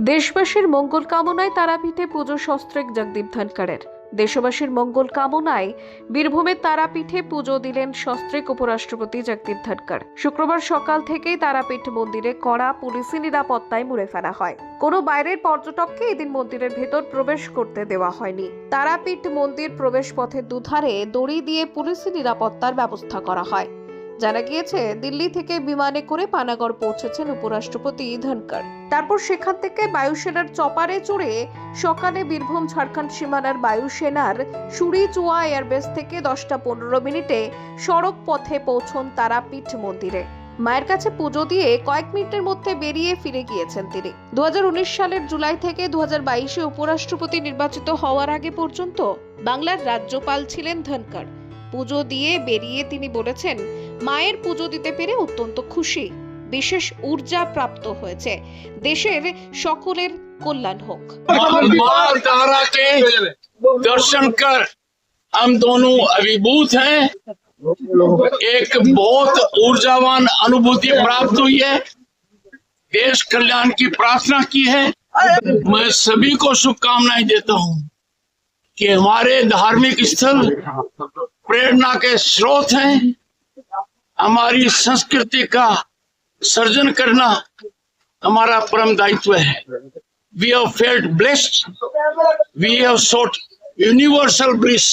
দেশবাসীর মঙ্গল কামনায় তারাপীঠে পুজো সস্ত্রেক জগদীপ ধনকরের দেশবাসীর মঙ্গল কামনায় বীরভূমের তারাপীঠে পুজো দিলেন সস্ত্রেক উপরাষ্ট্রপতি জগদীপ ধনকর শুক্রবার সকাল থেকেই তারাপীঠ মন্দিরে কড়া পুলিশি নিরাপত্তায় মুড়ে ফেলা হয়। কোনো বাইরের পর্যটককে এদিন মন্দিরের ভেতর প্রবেশ করতে দেওয়া হয়নি। তারাপীঠ মন্দির প্রবেশ পথের দুধারে দড়ি দিয়ে পুলিশি নিরাপত্তার ব্যবস্থা করা হয়। জানা গিয়েছে, দিল্লি থেকে বিমানে করে পানাগড় পৌঁছেছেন উপরাষ্ট্রপতি ধনকর তারপর সেখান থেকে বায়ুসেনার চপারে চড়ে সকালে বীরভূম, ঝাড়খণ্ড সীমানার বায়ুসেনার সুরিচুয়া এয়ারবেস থেকে দশটা পনেরো মিনিটে সড়ক পথে পৌঁছন তারাপীঠ মন্দিরে। মায়ের কাছে পুজো দিয়ে কয়েক মিনিটের মধ্যে বেরিয়ে ফিরে গিয়েছেন তিনি। দু হাজার উনিশ সালের জুলাই থেকে দু বাইশে উপরাষ্ট্রপতি নির্বাচিত হওয়ার আগে পর্যন্ত বাংলার রাজ্যপাল ছিলেন ধনকর পুজো দিয়ে বেরিয়ে তিনি বলেছেন মায়ের পুজো দিতে পেরে অত্যন্ত খুশি বিশেষ ঊর্জা প্রাপ্ত হয়েছে দেশের সকলের কল্যাণ হোক मां तारा के दर्शन कर हम दोनों अभिभूत हैं एक बहुत ऊर्जावान अनुभूति प्राप्त हुई है देश कल्याण की प्रार्थना की है मैं सभी को शुभकामनाएं देता हूं कि हमारे धार्मिक स्थल प्रेरणा के स्रोत हैं। हमारी संस्कृति का सर्जन करना हमारा परम दायित्व है। We have felt blessed we have sought universal bliss